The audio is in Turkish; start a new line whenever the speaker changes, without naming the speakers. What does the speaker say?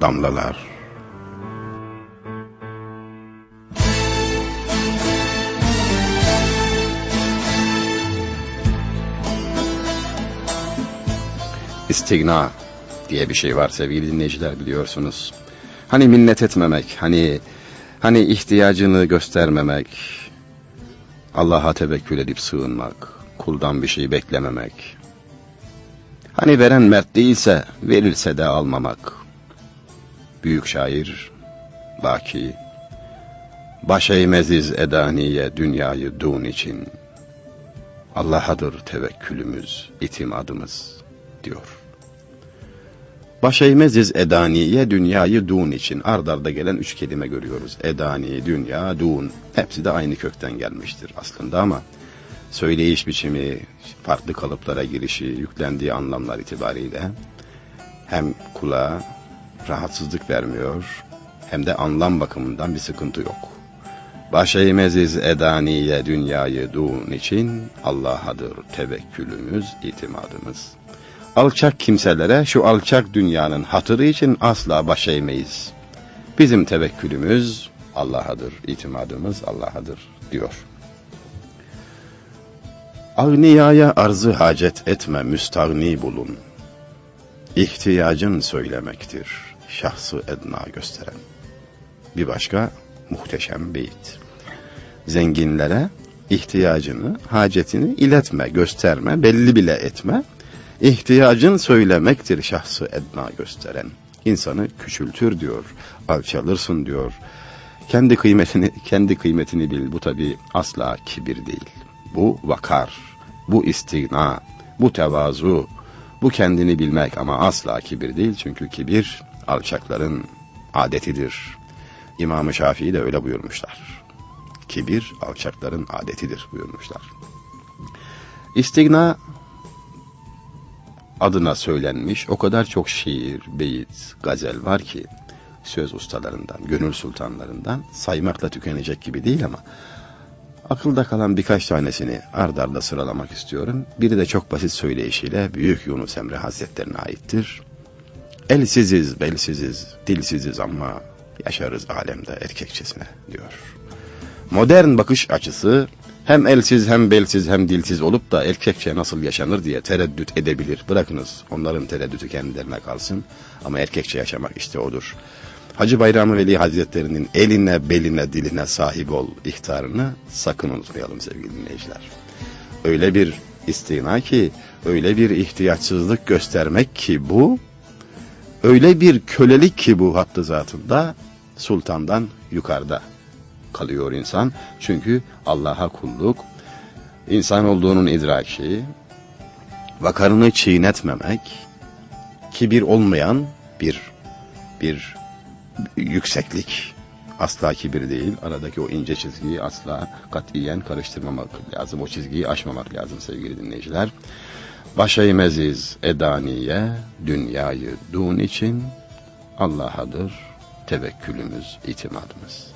damlalar. İstigna diye bir şey var sevgili dinleyiciler biliyorsunuz. Hani minnet etmemek, hani hani ihtiyacını göstermemek, Allah'a tevekkül edip sığınmak, kuldan bir şey beklememek. Hani veren mert değilse verilse de almamak. Büyük şair, Baki, baş eğmeziz edaniye dünyayı dun için. Allah'adır tevekkülümüz, itimadımız diyor. Baş eğmeziz edaniye dünyayı dun için. Ard arda gelen üç kelime görüyoruz. Edani, dünya, dun. Hepsi de aynı kökten gelmiştir aslında ama söyleyiş biçimi, farklı kalıplara girişi, yüklendiği anlamlar itibariyle hem kulağa rahatsızlık vermiyor hem de anlam bakımından bir sıkıntı yok. Baş eğmeziz edaniye dünyayı dun için Allah'adır tevekkülümüz, itimadımız. Alçak kimselere şu alçak dünyanın hatırı için asla baş. Bizim tevekkülümüz Allah'adır, itimadımız Allah'adır diyor. Agniyaya arzı hacet etme, müstagni bulun. İhtiyacın söylemektir, şahsı edna gösteren. Bir başka muhteşem beyit. Zenginlere ihtiyacını, hacetini iletme, gösterme, belli bile etme. İhtiyacın söylemektir şahsı edna gösteren. İnsanı küçültür diyor, alçalırsın diyor. Kendi kıymetini, kendi kıymetini bil. Bu tabi asla kibir değil. Bu vakar, bu istigna, bu tevazu, bu kendini bilmek ama asla kibir değil. Çünkü kibir alçakların adetidir. İmam-ı Şafii de öyle buyurmuşlar. Kibir alçakların adetidir buyurmuşlar. İstigna adına söylenmiş o kadar çok şiir, beyit, gazel var ki söz ustalarından, gönül sultanlarından saymakla tükenecek gibi değil ama akılda kalan birkaç tanesini ard arda sıralamak istiyorum. Biri de çok basit söyleyişiyle Büyük Yunus Emre Hazretlerine aittir. Elsiziz, belsiziz, dilsiziz ama yaşarız alemde erkekçesine diyor. Modern bakış açısı hem elsiz hem belsiz hem dilsiz olup da erkekçe nasıl yaşanır diye tereddüt edebilir. Bırakınız onların tereddütü kendilerine kalsın ama erkekçe yaşamak işte odur. Hacı Bayramı Veli Hazretlerinin eline, beline, diline sahip ol ihtarını sakın unutmayalım sevgili dinleyiciler. Öyle bir istina ki, öyle bir ihtiyaçsızlık göstermek ki bu, öyle bir kölelik ki bu hattı zatında, sultandan yukarıda kalıyor insan. Çünkü Allah'a kulluk, insan olduğunun idraki, vakarını çiğnetmemek, kibir olmayan bir bir yükseklik asla kibir değil. Aradaki o ince çizgiyi asla katiyen karıştırmamak lazım. O çizgiyi aşmamak lazım sevgili dinleyiciler. Meziz edaniye, dünyayı dun için Allah'adır tevekkülümüz, itimadımız.